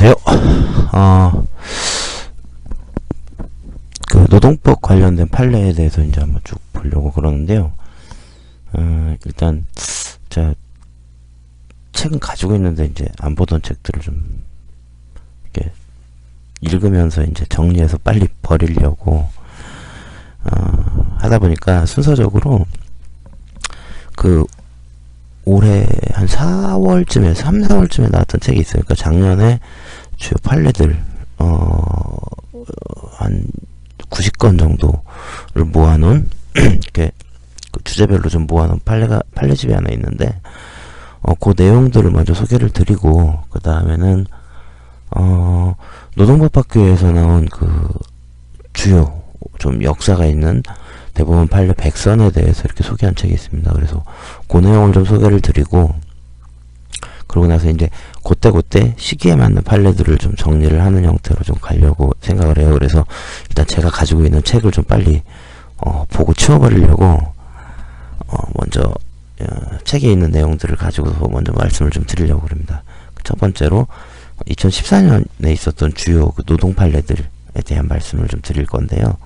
안녕하세요. 어, 그 노동법 관련된 판례에 대해서 이제 한번 쭉 보려고 그러는데요. 어, 일단 제가 책은 가지고 있는데 이제 안 보던 책들을 좀 이렇게 읽으면서 이제 정리해서 빨리 버리려고 어, 하다 보니까 순서적으로 그 올해 한 4월쯤에 3, 4월쯤에 나왔던 책이 있어요. 그러니까 작년에 주요 판례들 어, 한 90건 정도를 모아놓은 이렇게 그 주제별로 좀 모아놓은 판례가 판례집이 하나 있는데 어, 그 내용들을 먼저 소개를 드리고 그 다음에는 어, 노동법학교에서 나온 그 주요 좀 역사가 있는 대법원 판례 100선에 대해서 이렇게 소개한 책이 있습니다. 그래서 그 내용을 좀 소개를 드리고 그러고 나서 이제 그때그때 시기에 맞는 판례들을 좀 정리를 하는 형태로 좀 가려고 생각을 해요. 그래서 일단 제가 가지고 있는 책을 좀 빨리 어, 보고 치워버리려고 어, 먼저 어, 책에 있는 내용들을 가지고서 먼저 말씀을 좀 드리려고 그럽니다. 첫 번째로 2014년에 있었던 주요 그 노동 판례들에 대한 말씀을 좀 드릴 건데요.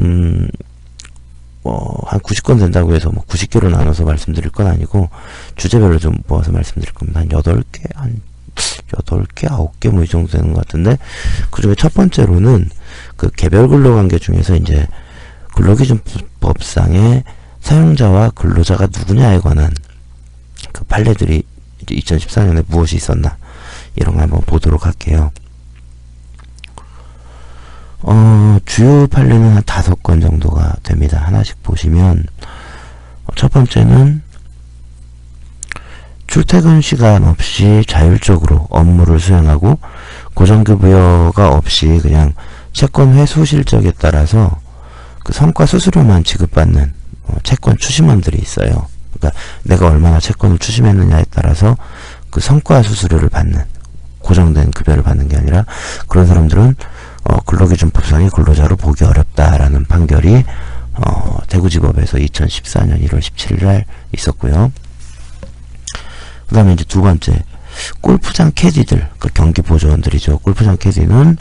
음, 뭐, 한 90건 된다고 해서 뭐 90개로 나눠서 말씀드릴 건 아니고, 주제별로 좀 모아서 말씀드릴 겁니다. 한 8개, 한 8개, 9개 뭐 이 정도 되는 것 같은데, 그 중에 첫 번째로는 그 개별 근로관계 중에서 이제 근로기준법상의 사용자와 근로자가 누구냐에 관한 그 판례들이 이제 2014년에 무엇이 있었나, 이런 걸 한번 보도록 할게요. 어, 주요 판례는 한 다섯 건 정도가 됩니다. 하나씩 보시면, 어, 첫 번째는, 출퇴근 시간 없이 자율적으로 업무를 수행하고, 고정급여가 없이 그냥 채권 회수 실적에 따라서 그 성과 수수료만 지급받는 어, 채권 추심원들이 있어요. 그러니까 내가 얼마나 채권을 추심했느냐에 따라서 그 성과 수수료를 받는 고정된 급여를 받는 게 아니라 그런 사람들은 어, 근로기준법상의 근로자로 보기 어렵다라는 판결이 어, 대구지법에서 2014년 1월 17일 날 있었고요. 그 다음에 이제 두 번째 골프장 캐디들 그 경기 보조원들이죠. 골프장 캐디는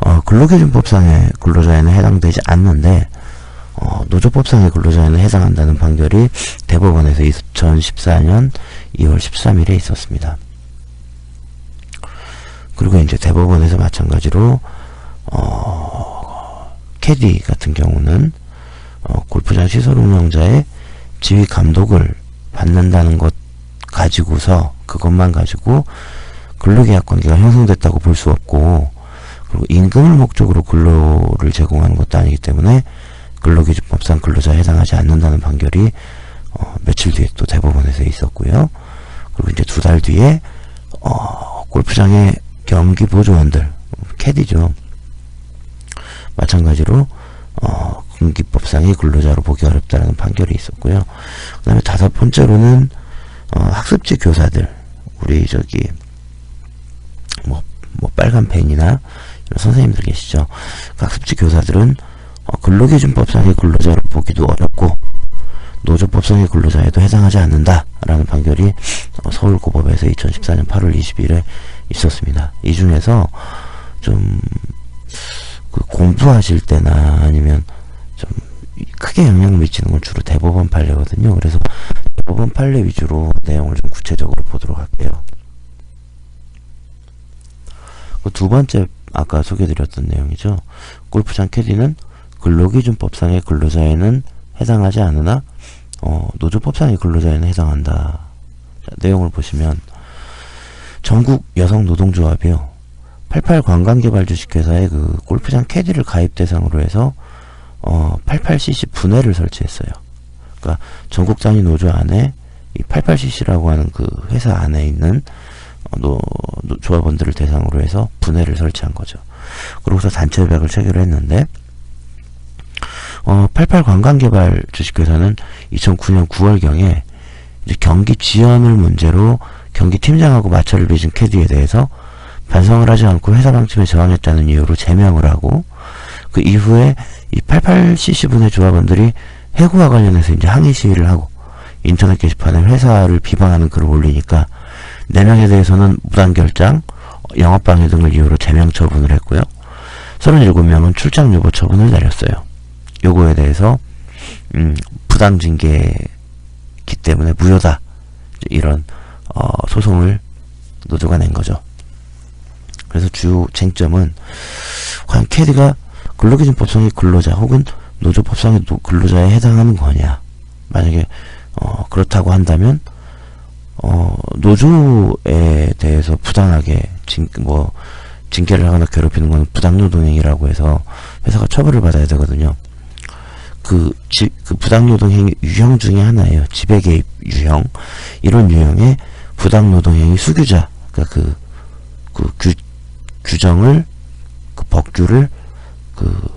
어, 근로기준법상의 근로자에는 해당되지 않는데 어, 노조법상의 근로자에는 해당한다는 판결이 대법원에서 2014년 2월 13일에 있었습니다. 그리고 이제 대법원에서 마찬가지로 어, 캐디 같은 경우는 어, 골프장 시설 운영자의 지휘 감독을 받는다는 것 가지고서 그것만 가지고 근로계약 관계가 형성됐다고 볼 수 없고 그리고 임금을 목적으로 근로를 제공하는 것도 아니기 때문에 근로기준법상 근로자에 해당하지 않는다는 판결이 어, 며칠 뒤에 또 대법원에서 있었고요. 그리고 이제 두 달 뒤에 어, 골프장의 경기 보조원들 캐디죠. 마찬가지로 어, 군기법상의 근로자로 보기 어렵다는 판결이 있었고요. 그 다음에 다섯 번째로는 어, 학습지 교사들 우리 저기 뭐, 뭐 빨간 펜이나 선생님들 계시죠. 그 학습지 교사들은 어, 근로기준법상의 근로자로 보기도 어렵고 노조법상의 근로자에도 해당하지 않는다라는 판결이 어, 서울고법에서 2014년 8월 20일에 있었습니다. 이 중에서 좀 그 공부하실 때나 아니면 좀 크게 영향을 미치는 건 주로 대법원 판례거든요. 그래서 대법원 판례 위주로 내용을 좀 구체적으로 보도록 할게요. 그 두 번째 아까 소개드렸던 내용이죠. 골프장 캐디는 근로기준법상의 근로자에는 해당하지 않으나 어, 노조법상의 근로자에는 해당한다. 자, 내용을 보시면 전국 여성 노동조합이요. 88 관광개발 주식회사에 그 골프장 캐디를 가입 대상으로 해서 어 88cc 분해를 설치했어요. 그러니까 전국 단위 노조 안에 이 88cc라고 하는 그 회사 안에 있는 어, 노, 노, 조합원들을 대상으로 해서 분해를 설치한 거죠. 그러고서 단체 협약을 체결을 했는데 어, 88 관광개발 주식회사는 2009년 9월경에 이제 경기 지연을 문제로 경기 팀장하고 마찰을 빚은 캐디에 대해서 반성을 하지 않고 회사 방침에 저항했다는 이유로 제명을 하고 그 이후에 이 88cc분의 조합원들이 해고와 관련해서 이제 항의 시위를 하고 인터넷 게시판에 회사를 비방하는 글을 올리니까 4명에 대해서는 무단 결장, 영업방해 등을 이유로 제명 처분을 했고요. 37명은 출장 유보 처분을 내렸어요. 요거에 대해서 음, 부당 징계기 때문에 무효다. 이런 어, 소송을 노조가 낸 거죠. 그래서 주 쟁점은 과연 캐디가 근로기준법상의 근로자 혹은 노조법상의 노- 근로자에 해당하는 거냐. 만약에 어, 그렇다고 한다면 어, 노조에 대해서 부당하게 징, 뭐 징계를 하거나 괴롭히는 건 부당노동행위라고 해서 회사가 처벌을 받아야 되거든요. 그, 지, 그 부당노동행위 유형 중에 하나예요. 지배개입 유형. 이런 유형의 부당노동행위 수규자. 그러니까 그, 그 규, 규정을, 그 법규를 그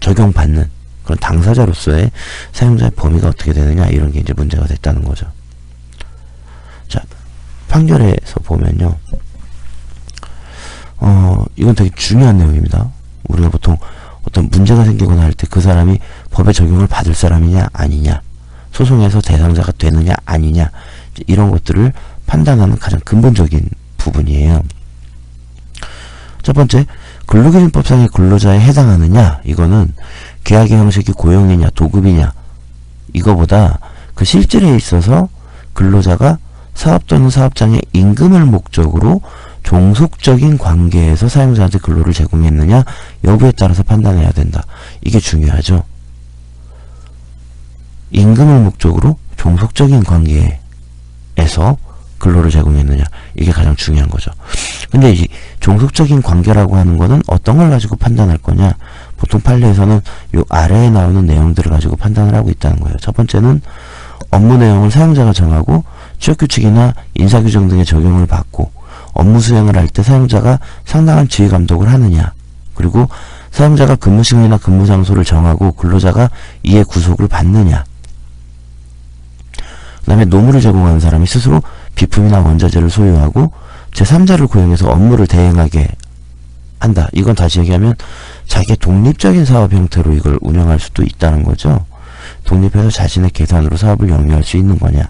적용받는 그런 당사자로서의 사용자의 범위가 어떻게 되느냐 이런 게 이제 문제가 됐다는 거죠. 자, 판결에서 보면요. 어, 이건 되게 중요한 내용입니다. 우리가 보통 어떤 문제가 생기거나 할 때 그 사람이 법의 적용을 받을 사람이냐 아니냐 소송에서 대상자가 되느냐 아니냐 이런 것들을 판단하는 가장 근본적인 부분이에요. 첫 번째, 근로기준법상의 근로자에 해당하느냐 이거는 계약의 형식이 고용이냐 도급이냐 이거보다 그 실질에 있어서 근로자가 사업 또는 사업장의 임금을 목적으로 종속적인 관계에서 사용자한테 근로를 제공했느냐 여부에 따라서 판단해야 된다. 이게 중요하죠. 임금을 목적으로 종속적인 관계에서 근로를 제공했느냐 이게 가장 중요한 거죠. 근데 이 종속적인 관계라고 하는 거는 어떤 걸 가지고 판단할 거냐 보통 판례에서는 요 아래에 나오는 내용들을 가지고 판단을 하고 있다는 거예요. 첫 번째는 업무 내용을 사용자가 정하고 취업 규칙이나 인사 규정 등의 적용을 받고 업무 수행을 할 때 사용자가 상당한 지휘 감독을 하느냐 그리고 사용자가 근무 시간이나 근무 장소를 정하고 근로자가 이에 구속을 받느냐 그 다음에 노무를 제공하는 사람이 스스로 비품이나 원자재를 소유하고 제3자를 고용해서 업무를 대행하게 한다. 이건 다시 얘기하면 자기의 독립적인 사업 형태로 이걸 운영할 수도 있다는 거죠. 독립해서 자신의 계산으로 사업을 영위할 수 있는 거냐.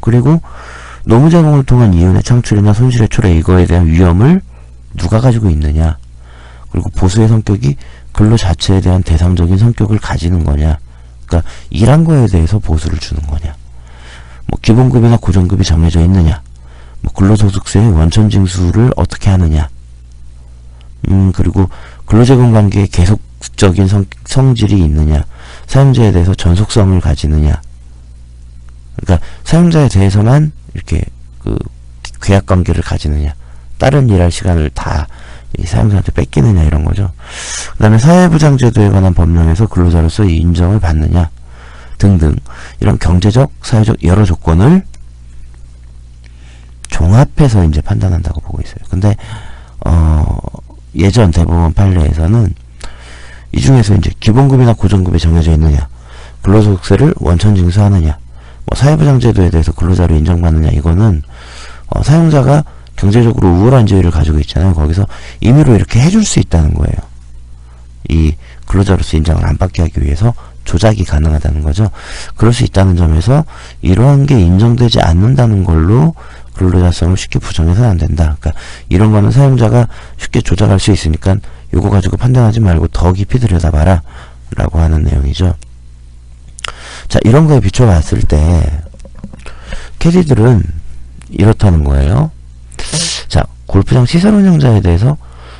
그리고 노무 제공을 통한 이윤의 창출이나 손실의 초래 이거에 대한 위험을 누가 가지고 있느냐. 그리고 보수의 성격이 근로 자체에 대한 대상적인 성격을 가지는 거냐. 그러니까 일한 거에 대해서 보수를 주는 거냐. 뭐 기본급이나 고정급이 정해져 있느냐. 뭐 근로소득세의 원천 징수를 어떻게 하느냐. 음, 그리고 근로제공 관계에 계속적인 성, 성질이 있느냐. 사용자에 대해서 전속성을 가지느냐. 그러니까 사용자에 대해서만 이렇게 그 계약 관계를 가지느냐. 다른 일할 시간을 다이 사용자한테 뺏기느냐 이런 거죠. 그 다음에 사회부장제도에 관한 법령에서 근로자로서 의 인정을 받느냐 등등 이런 경제적, 사회적 여러 조건을 종합해서 이제 판단한다고 보고 있어요. 근데 어 예전 대법원 판례에서는 이 중에서 이제 기본급이나 고정급이 정해져 있느냐, 근로소득세를 원천 징수하느냐, 뭐 사회부장제도에 대해서 근로자로 인정받느냐 이거는 어, 사용자가 경제적으로 우월한 지위를 가지고 있잖아요. 거기서 임의로 이렇게 해줄 수 있다는 거예요. 이 근로자로서 인정을 안 받게 하기 위해서 조작이 가능하다는 거죠. 그럴 수 있다는 점에서 이러한 게 인정되지 않는다는 걸로 근로자성을 쉽게 부정해서는 안 된다. 그러니까 이런 거는 사용자가 쉽게 조작할 수 있으니까 요거 가지고 판단하지 말고 더 깊이 들여다봐라 라고 하는 내용이죠. 자 이런 거에 비춰봤을 때 캐디들은 이렇다는 거예요. 자 골프장 시설 운영자에 대해서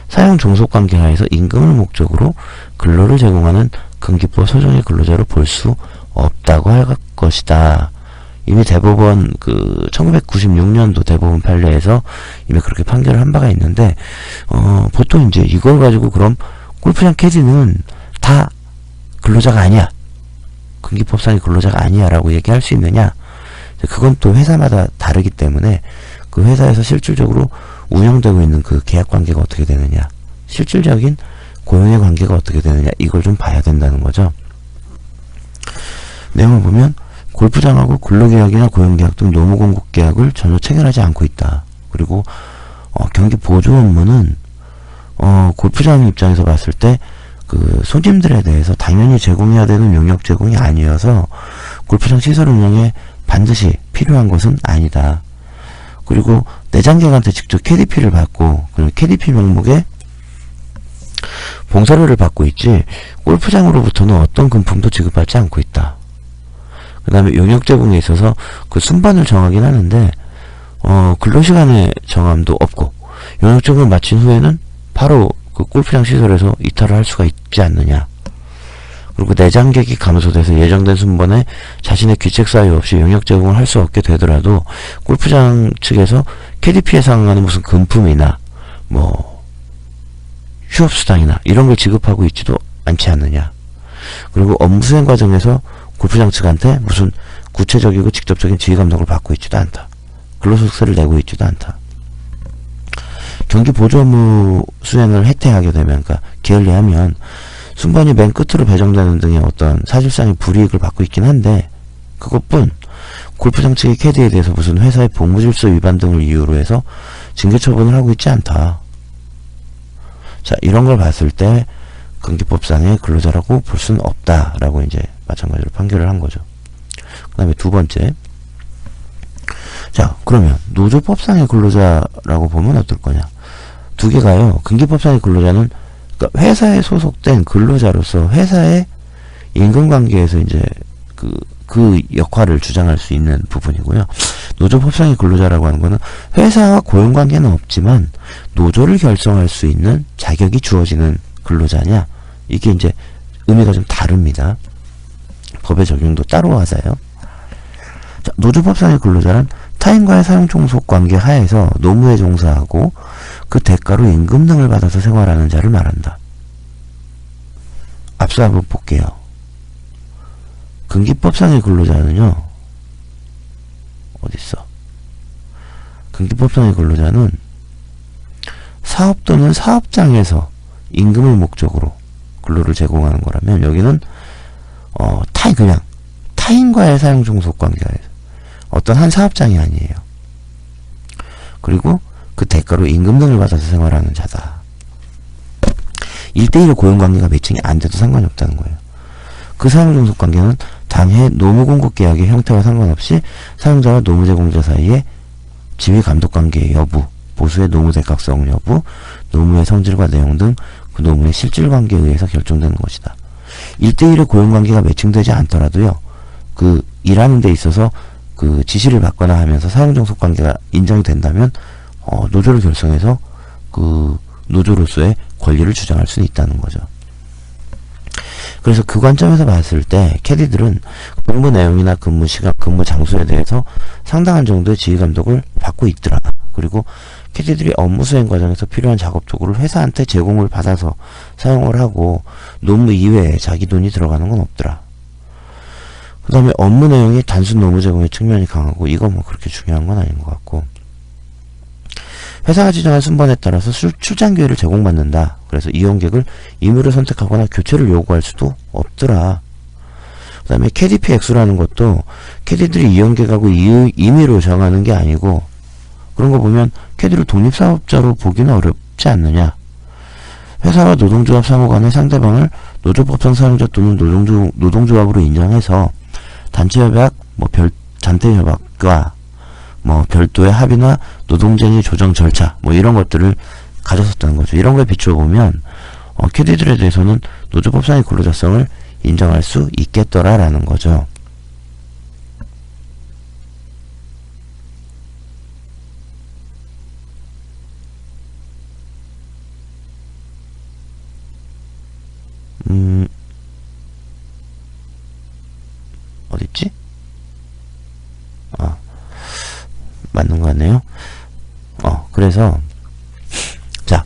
사용 종속 관계 하에서 임금을 목적으로 근로를 제공하는 근기법 소정의 근로자로 볼 수 없다고 할 것이다. 이미 대법원 그 1996년도 대법원 판례에서 이미 그렇게 판결을 한 바가 있는데 어 보통 이제 이걸 가지고 그럼 골프장 캐디는 다 근로자가 아니야. 근기법상의 근로자가 아니야라고 얘기할 수 있느냐? 그건 또 회사마다 다르기 때문에 그 회사에서 실질적으로 운영되고 있는 그 계약 관계가 어떻게 되느냐, 실질적인 고용의 관계가 어떻게 되느냐 이걸 좀 봐야 된다는 거죠. 내용을 보면 골프장하고 근로계약이나 고용계약 등 노무공급계약을 전혀 체결하지 않고 있다. 그리고 어, 경기 보조 업무는 어, 골프장 입장에서 봤을 때그 손님들에 대해서 당연히 제공해야 되는 용역 제공이 아니어서 골프장 시설 운영에 반드시 필요한 것은 아니다. 그리고 내장객한테 직접 KDP를 받고 그리고 KDP 명목에 봉사료를 받고 있지 골프장으로부터는 어떤 금품도 지급받지 않고 있다. 그 다음에 용역 제공에 있어서 그 순반을 정하긴 하는데 어 근로시간의 정함도 없고 용역 제공을 마친 후에는 바로 그 골프장 시설에서 이탈을 할 수가 있지 않느냐. 그리고 내장객이 감소돼서 예정된 순번에 자신의 귀책 사유 없이 용역 제공을 할 수 없게 되더라도 골프장 측에서 KDP에 상응하는 무슨 금품이나 뭐 휴업수당이나 이런 걸 지급하고 있지도 않지 않느냐. 그리고 업무 수행 과정에서 골프장 측한테 무슨 구체적이고 직접적인 지휘 감독을 받고 있지도 않다. 근로소득세를 내고 있지도 않다. 경기 보조 업무 수행을 해태하게 되면, 그러니까 게을리하면 순번이 맨 끝으로 배정되는 등의 어떤 사실상의 불이익을 받고 있긴 한데 그것뿐 골프장 측의 캐디에 대해서 무슨 회사의 복무질서 위반 등을 이유로 해서 징계 처분을 하고 있지 않다. 자 이런 걸 봤을 때 근기법상의 근로자라고 볼 수는 없다라고 이제 마찬가지로 판결을 한 거죠. 그 다음에 두 번째. 자 그러면 노조법상의 근로자라고 보면 어떨 거냐? 두 개가요. 근기법상의 근로자는 그러니까 회사에 소속된 근로자로서 회사의 임금관계에서 이제 그, 그 역할을 주장할 수 있는 부분이고요. 노조 법상의 근로자라고 하는 거는 회사와 고용관계는 없지만 노조를 결성할 수 있는 자격이 주어지는 근로자냐 이게 이제 의미가 좀 다릅니다. 법의 적용도 따로 하자요. 자, 노조법상의 근로자는 타인과의 사용종속 관계 하에서 노무에 종사하고 그 대가로 임금 등을 받아서 생활하는 자를 말한다. 앞서 한번 볼게요. 근기법상의 근로자는요. 어딨어? 근기법상의 근로자는 사업 또는 사업장에서 임금을 목적으로 근로를 제공하는 거라면 여기는 어, 타인 그냥 타인과의 사용 종속 관계에서 어떤 한 사업장이 아니에요. 그리고 그 대가로 임금 등을 받아서 생활하는 자다. 1대1의 고용관계가 매칭이 안 돼도 상관이 없다는 거예요. 그 사용 종속 관계는 당해 노무공급 계약의 형태와 상관없이 사용자와 노무 제공자 사이에 지휘 감독 관계의 여부, 보수의 노무 대각성 여부, 노무의 성질과 내용 등 그 노무의 실질 관계에 의해서 결정되는 것이다. 1대1의 고용관계가 매칭되지 않더라도요, 그 일하는 데 있어서 그 지시를 받거나 하면서 사용종속 관계가 인정이 된다면 어, 노조를 결성해서 그 노조로서의 권리를 주장할 수는 있다는 거죠. 그래서 그 관점에서 봤을 때 캐디들은 근무 내용이나 근무 시간, 근무 장소에 대해서 상당한 정도의 지휘 감독을 받고 있더라. 그리고 캐디들이 업무 수행 과정에서 필요한 작업 도구를 회사한테 제공을 받아서 사용을 하고 노무 이외에 자기 돈이 들어가는 건 없더라. 그 다음에 업무 내용이 단순 노무 제공의 측면이 강하고 이건 뭐 그렇게 중요한 건 아닌 것 같고 회사가 지정한 순번에 따라서 출, 출장 기회를 제공받는다. 그래서 이용객을 임의로 선택하거나 교체를 요구할 수도 없더라. 그 다음에 KDP 액수라는 것도 캐디들이 이용객하고 이, 임의로 정하는 게 아니고 그런 거 보면 캐디를 독립사업자로 보기는 어렵지 않느냐. 회사와 노동조합 상호 간의 상대방을 노조법상 사용자 또는 노동조, 노동조합으로 인정해서 단체협약, 뭐 별, 단체협약과 뭐 별도의 합의나 노동쟁의 조정 절차 뭐 이런 것들을 가졌었다는 거죠. 이런 거에 비추어 보면 어, 캐디들에 대해서는 노조법상의 근로자성을 인정할 수 있겠더라라는 거죠. 음, 어딨지? 아, 맞는 거 같네요. 어, 그래서, 자,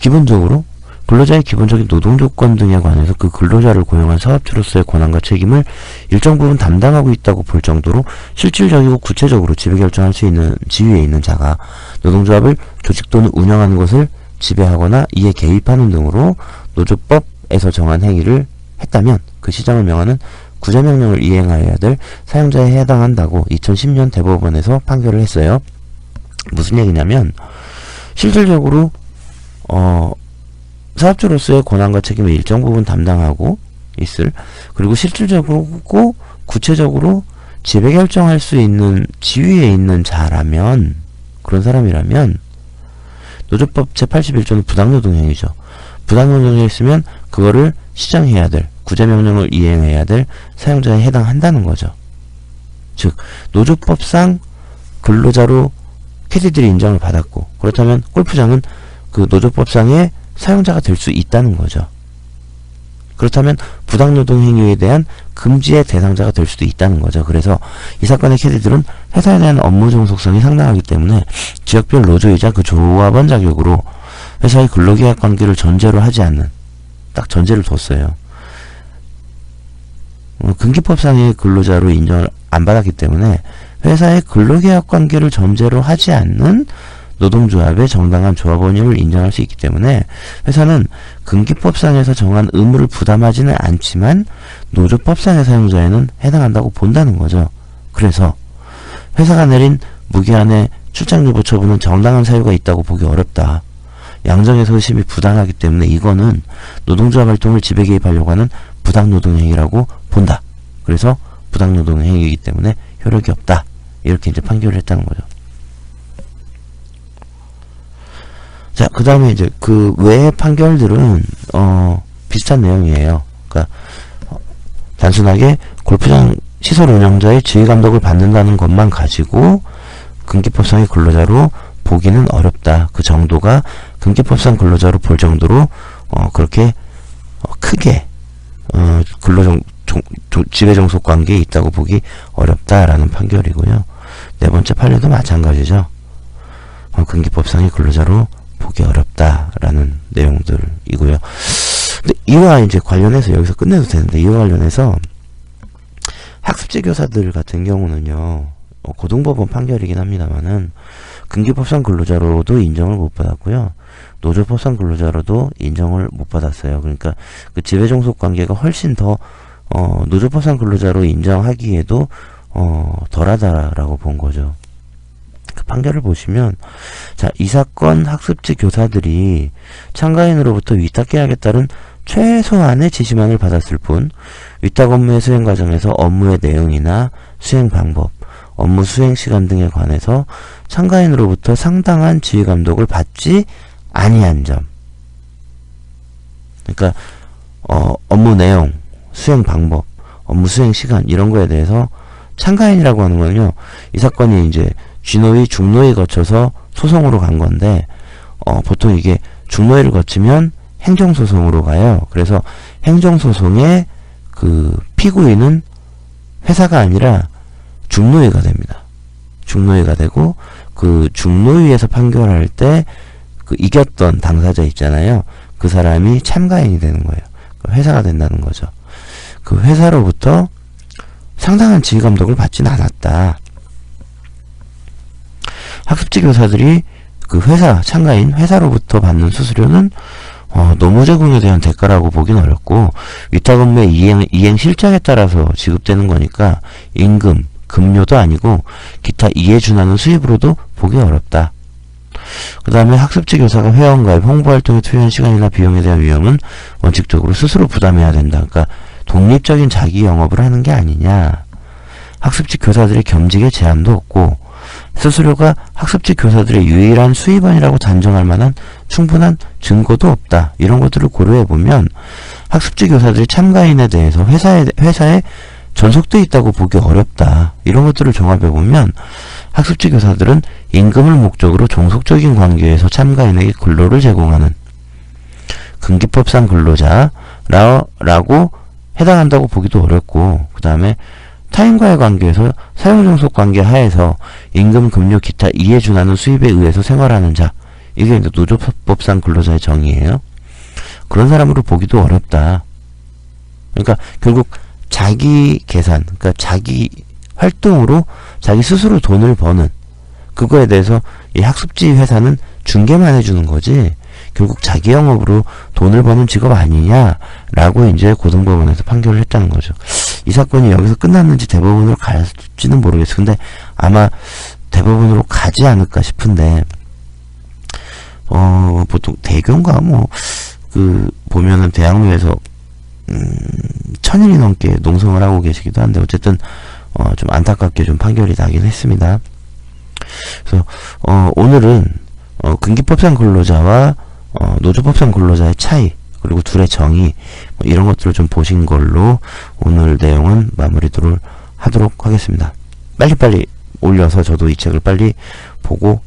기본적으로, 근로자의 기본적인 노동 조건 등에 관해서 그 근로자를 고용한 사업주로서의 권한과 책임을 일정 부분 담당하고 있다고 볼 정도로 실질적이고 구체적으로 지배결정할 수 있는 지위에 있는 자가 노동조합을 조직 또는 운영하는 것을 지배하거나 이에 개입하는 등으로 노조법에서 정한 행위를 했다면 그 시장을 명하는 구제명령을 이행하여야 될 사용자에 해당한다고 2010년 대법원에서 판결을 했어요. 무슨 얘기냐면 실질적으로 어 사업주로서의 권한과 책임을 일정 부분 담당하고 있을 그리고 실질적으로 구체적으로 지배 결정할 수 있는 지위에 있는 자라면 그런 사람이라면 노조법 제81조는 부당노동행위죠. 부당노동행위 있으면 그거를 시정해야 될 구제명령을 이행해야 될 사용자에 해당한다는 거죠. 즉 노조법상 근로자로 캐디들이 인정을 받았고 그렇다면 골프장은 그 노조법상의 사용자가 될 수 있다는 거죠. 그렇다면 부당노동 행위에 대한 금지의 대상자가 될 수도 있다는 거죠. 그래서 이 사건의 캐디들은 회사에 대한 업무 종속성이 상당하기 때문에 지역별 노조이자 그 조합원 자격으로 회사의 근로계약 관계를 전제로 하지 않는 딱 전제를 뒀어요. 어, 근기법상의 근로자로 인정을 안 받았기 때문에 회사의 근로계약 관계를 전제로 하지 않는 노동조합의 정당한 조합원임을 인정할 수 있기 때문에 회사는 근기법상에서 정한 의무를 부담하지는 않지만 노조법상의 사용자에는 해당한다고 본다는 거죠. 그래서 회사가 내린 무기한의 출장유보 처분은 정당한 사유가 있다고 보기 어렵다. 양정의 소심이 부당하기 때문에 이거는 노동조합 활동을 지배 개입하려고 하는 부당노동행위라고 본다. 그래서 부당노동행위이기 때문에 효력이 없다. 이렇게 이제 판결을 했다는 거죠. 자, 그 다음에 이제 그 외의 판결들은, 어, 비슷한 내용이에요. 그니까, 어, 단순하게 골프장 시설 운영자의 지휘 감독을 받는다는 것만 가지고 근기법상의 근로자로 보기는 어렵다. 그 정도가 근기법상 근로자로 볼 정도로, 어, 그렇게, 어, 크게, 어, 근로정, 종, 종, 지배종속 관계에 있다고 보기 어렵다라는 판결이고요. 네 번째 판례도 마찬가지죠. 어, 근기법상의 근로자로 보기 어렵다라는 내용들이고요. 근데 이와 이제 관련해서 여기서 끝내도 되는데 이와 관련해서 학습지 교사들 같은 경우는요. 어, 고등법원 판결이긴 합니다만은 근기법상 근로자로도 인정을 못 받았고요. 노조법상 근로자로도 인정을 못 받았어요. 그러니까 그 지배종속 관계가 훨씬 더 어, 노조법상 근로자로 인정하기에도 어, 덜하다라고 본 거죠. 그 판결을 보시면 자, 이 사건 학습지 교사들이 참가인으로부터 위탁 계약에 따른 최소한의 지시만을 받았을 뿐 위탁 업무의 수행 과정에서 업무의 내용이나 수행 방법, 업무 수행 시간 등에 관해서 참가인으로부터 상당한 지휘 감독을 받지 아니한 점. 그러니까 어, 업무 내용, 수행 방법, 업무 수행 시간 이런 거에 대해서 참가인이라고 하는 거는요. 이 사건이 이제 쥐노위, 중노위 거쳐서 소송으로 간 건데 어, 보통 이게 중노위를 거치면 행정소송으로 가요. 그래서 행정소송의 그 피고인은 회사가 아니라 중노위가 됩니다. 중노위가 되고 그 중노위에서 판결할 때 그 이겼던 당사자 있잖아요. 그 사람이 참가인이 되는 거예요. 그 회사가 된다는 거죠. 그 회사로부터 상당한 지휘 감독을 받지는 않았다. 학습지 교사들이 그 회사 참가인 회사로부터 받는 수수료는 어, 노무 제공에 대한 대가라고 보긴 어렵고 위탁 업무의 이행, 이행 실적에 따라서 지급되는 거니까 임금, 급료도 아니고 기타 이에 준하는 수입으로도 보기 어렵다. 그 다음에 학습지 교사가 회원가입, 홍보활동에 투여한 시간이나 비용에 대한 위험은 원칙적으로 스스로 부담해야 된다. 그러니까 독립적인 자기 영업을 하는 게 아니냐. 학습지 교사들의 겸직에 제한도 없고 수수료가 학습지 교사들의 유일한 수입원이라고 단정할 만한 충분한 증거도 없다. 이런 것들을 고려해 보면 학습지 교사들이 참가인에 대해서 회사에 회사에 전속돼 있다고 보기 어렵다. 이런 것들을 종합해 보면 학습지 교사들은 임금을 목적으로 종속적인 관계에서 참가인에게 근로를 제공하는 근기법상 근로자라고 해당한다고 보기도 어렵고 그 다음에 타인과의 관계에서 사용종속 관계 하에서 임금, 급료, 기타 이에 준하는 수입에 의해서 생활하는 자 이게 이제 노조법상 근로자의 정의예요. 그런 사람으로 보기도 어렵다. 그러니까 결국 자기 계산, 그러니까 자기 활동으로 자기 스스로 돈을 버는 그거에 대해서 이 학습지 회사는 중개만 해주는 거지 결국 자기 영업으로 돈을 버는 직업 아니냐라고 이제 고등법원에서 판결을 했다는 거죠. 이 사건이 여기서 끝났는지 대법원으로 갈지는 모르겠어. 근데 아마 대법원으로 가지 않을까 싶은데 어 보통 대교인가 뭐 그 보면은 대학로에서 음 천일이 넘게 농성을 하고 계시기도 한데 어쨌든 어, 좀 안타깝게 좀 판결이 나긴 했습니다. 그래서 어, 오늘은 어, 근기법상 근로자와 어, 노조법상 근로자의 차이 그리고 둘의 정의 뭐 이런 것들을 좀 보신 걸로 오늘 내용은 마무리를 하도록 하겠습니다. 빨리빨리 올려서 저도 이 책을 빨리 보고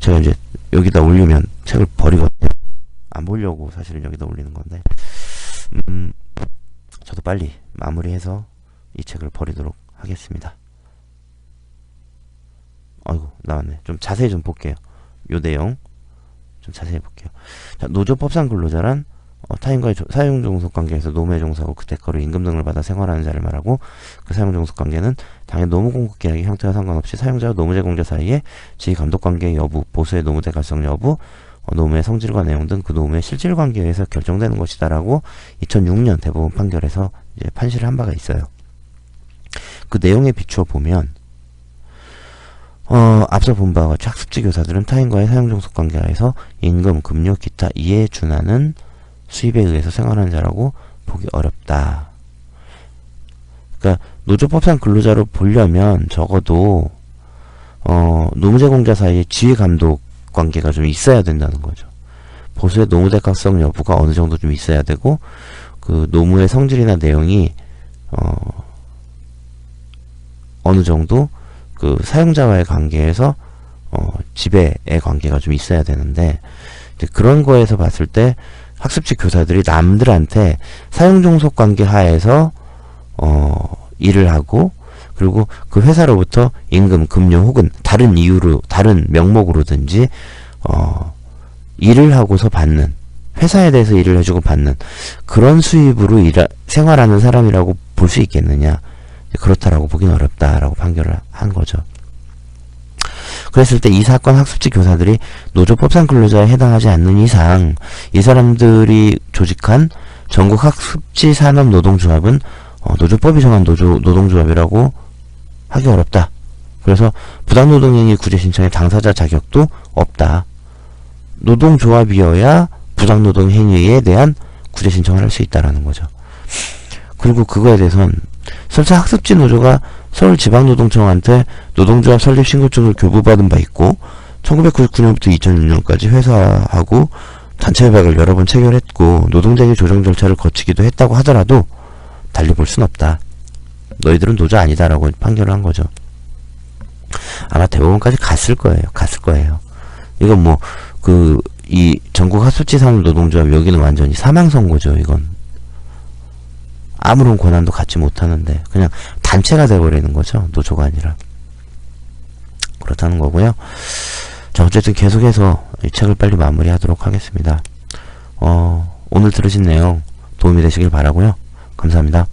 제가 이제 여기다 올리면 책을 버리거든요. 안 보려고 사실은 여기다 올리는 건데 음, 저도 빨리 마무리해서 이 책을 버리도록 하겠습니다. 아이고 나왔네. 좀 자세히 좀 볼게요. 요 내용 좀 자세히 볼게요. 자, 노조법상 근로자란 어, 타인과의 조- 사용종속 관계에서 노무에 종사하고 그 대가로 임금 등을 받아 생활하는 자를 말하고 그 사용종속 관계는 당연 노무 공급 계약의 형태와 상관없이 사용자와 노무 제공자 사이에 지휘 감독 관계 여부, 보수의 노무 대가성 여부, 어, 노무의 성질과 내용 등 그 노무의 실질 관계에 의해서 결정되는 것이다라고 2006년 대법원 판결에서 이제 판시를 한 바가 있어요. 그 내용에 비추어 보면 어, 앞서 본 바와 같이 학습지 교사들은 타인과의 사용종속 관계하에서 임금, 급료, 기타 이에 준하는 수입에 의해서 생활하는 자라고 보기 어렵다. 그러니까 노조법상 근로자로 보려면 적어도 어, 노무제공자 사이에 지휘 감독 관계가 좀 있어야 된다는 거죠. 보수의 노무 대각성 여부가 어느 정도 좀 있어야 되고 그 노무의 성질이나 내용이 어, 어느 정도 그 사용자와의 관계에서 어, 지배의 관계가 좀 있어야 되는데 이제 그런 거에서 봤을 때 학습지 교사들이 남들한테 사용 종속 관계 하에서 어, 일을 하고 그리고 그 회사로부터 임금, 급료 혹은 다른 이유로 다른 명목으로든지 어, 일을 하고서 받는 회사에 대해서 일을 해주고 받는 그런 수입으로 일하, 생활하는 사람이라고 볼 수 있겠느냐 그렇다라고 보기는 어렵다라고 판결을 한 거죠. 그랬을 때 이 사건 학습지 교사들이 노조법상 근로자에 해당하지 않는 이상 이 사람들이 조직한 전국 학습지 산업 노동조합은 어, 노조법이 정한 노조 노동조합이라고 하기 어렵다. 그래서 부당노동행위 구제 신청의 당사자 자격도 없다. 노동조합이어야 부당노동 행위에 대한 구제 신청을 할 수 있다라는 거죠. 그리고 그거에 대해선 설사 학습지 노조가 서울지방노동청한테 노동조합 설립 신고증을 교부받은 바 있고 1999년부터 2006년까지 회사하고 단체 협약을 여러 번 체결했고 노동쟁의 조정 절차를 거치기도 했다고 하더라도 달리 볼 순 없다. 너희들은 노조 아니다라고 판결을 한 거죠. 아마 대법원까지 갔을 거예요. 갔을 거예요. 이건 뭐 그 이 전국 학습지 산업 노동조합 여기는 완전히 사망 선고죠. 이건 아무런 권한도 갖지 못하는데 그냥 단체가 돼버리는 거죠. 노조가 아니라 그렇다는 거고요. 자 어쨌든 계속해서 이 책을 빨리 마무리하도록 하겠습니다. 어, 오늘 들으신 내용 도움이 되시길 바라고요. 감사합니다.